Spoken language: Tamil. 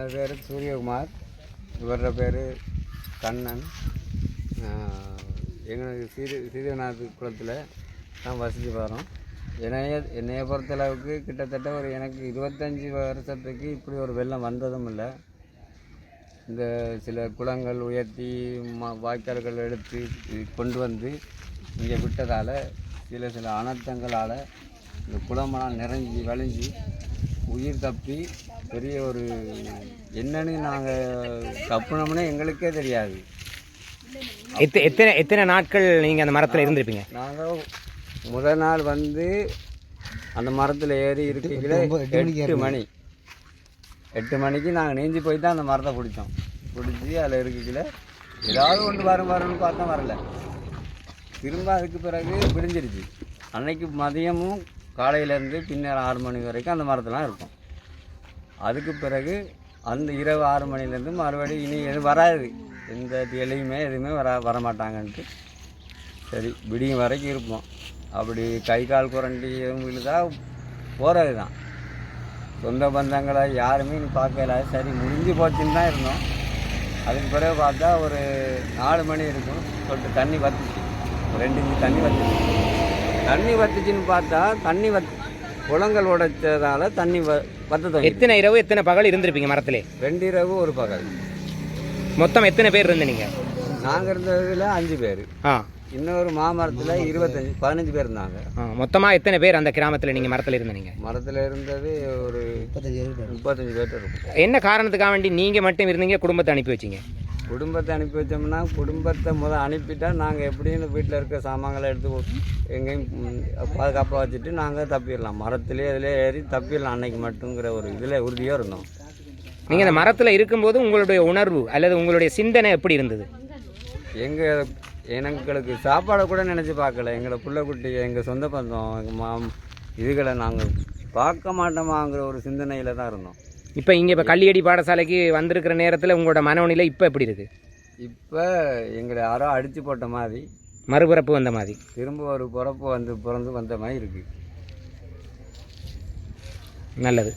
எனது பேர் சூரியகுமார். இவரோட பேர் கண்ணன். எங்களுக்கு சிறு சீரியநாத் குளத்தில் நான் வசித்து வரோம். என்னைய என்னைய பொறுத்தளவுக்கு கிட்டத்தட்ட ஒரு எனக்கு இருபத்தஞ்சி வருஷத்துக்கு இப்படி ஒரு வெள்ளம் வந்ததும் இல்லை. இந்த சில குளங்கள் உயர்த்தி ம வாய்க்கால்கள் எடுத்து கொண்டு வந்து இங்கே விட்டதால் சில சில அனர்த்தங்களால் இந்த குளமெல்லாம் நிறைஞ்சி வழிஞ்சி உயிர் தப்பி பெரிய ஒரு என்னன்னு நாங்கள் தப்புனோம்னே எங்களுக்கே தெரியாது. எத்த எத்தனை எத்தனை நாட்கள் நீங்கள் அந்த மரத்தில் இருந்திருப்பீங்க? நாங்கள் முதல் நாள் வந்து அந்த மரத்தில் ஏறி இருக்கையில் எட்டு மணி. எட்டு மணிக்கு நாங்கள் நீஞ்சி போய் தான் அந்த மரத்தை பிடிச்சோம். பிடிச்சி அதில் இருக்கையில் ஏதாவது ஒன்று வரும் வரும்னு பார்த்தா வரல. திரும்ப அதுக்கு பிறகு விடிஞ்சிருச்சு அன்னைக்கு மதியமும் காலையிலேருந்து பின்னர் ஆறு மணி வரைக்கும் அந்த மரத்தெலாம் இருக்கும். அதுக்கு பிறகு அந்த இரவு ஆறு மணிலேருந்து மறுபடியும் இனி எதுவும் வராது. எந்த எலையுமே எதுவுமே வர வரமாட்டாங்கன்ட்டு. சரி விடியும் வரைக்கும் இருப்போம். அப்படி கை கால் குரண்டி எதுவும் விழுதா போகிறது தான். சொந்த பந்தங்களை யாருமே நீ பார்க்கல சரி முடிஞ்சு போச்சுன்னு தான் இருந்தோம். அதுக்கு பிறகு பார்த்தா ஒரு நாலு மணி இருக்கும். சொல்லிட்டு தண்ணி வத்துச்சு ரெண்டு இஞ்சி தண்ணி வத்துச்சு தண்ணி வத்துச்சுன்னு பார்த்தா தண்ணி வத் குளங்கள் உடைச்சதால தண்ணி வ வத்த எத்தனை இரவு எத்தனை பகல் இருந்திருப்பீங்க மரத்திலே? ரெண்டு இரவு ஒரு பகல். மொத்தம் எத்தனை பேர் இருந்தீங்க நாங்கள் இருந்ததில் அஞ்சு பேர். ஆ. இன்னொரு மாமரத்தில் இருபத்தஞ்சி பதினஞ்சு பேர் இருந்தாங்க. ஆ மொத்தமாக எத்தனை பேர் அந்த கிராமத்தில் நீங்கள் மரத்தில் இருந்தீங்க மரத்தில் இருந்தது ஒரு முப்பத்தஞ்சு பேர். இருக்கும் என்ன காரணத்துக்காக வேண்டி நீங்கள் மட்டும் இருந்தீங்க குடும்பத்தை அனுப்பி வச்சீங்க? குடும்பத்தை அனுப்பி வச்சோம்னா குடும்பத்தை முதல் அனுப்பிட்டா நாங்கள் எப்படின்னு வீட்டில் இருக்க சாமான்களை எடுத்து எங்கேயும் பாதுகாப்பாக வச்சுட்டு நாங்கள் தப்பிடலாம். மரத்துலேயே இதில் ஏறி தப்பிடலாம் அன்னைக்கு மட்டுங்கிற ஒரு இதில் உறுதியாக இருந்தோம். நீங்கள் அந்த மரத்தில் இருக்கும்போது உங்களுடைய உணர்வு அல்லது உங்களுடைய சிந்தனை எப்படி இருந்தது? எங்கள் எங்களுக்கு சாப்பாடை கூட நினச்சி பார்க்கல. எங்களை பிள்ளைக்குட்டி எங்கள் சொந்த பந்தம் எங்கள் மாம் இதுகளை நாங்கள் பார்க்க மாட்டோமாங்கிற ஒரு சிந்தனையில் தான் இருந்தோம். இப்போ இங்கே இப்போ கல்லியடி பாடசாலைக்கு வந்திருக்கிற நேரத்தில் உங்களோட மனநிலை இப்போ எப்படி இருக்கு? இப்போ எங்களை யாரோ அடித்து போட்ட மாதிரி மறுபிறப்பு வந்த மாதிரி. திரும்ப ஒரு பிறப்பு வந்து பிறந்து வந்த மாதிரி இருக்குது நல்லது.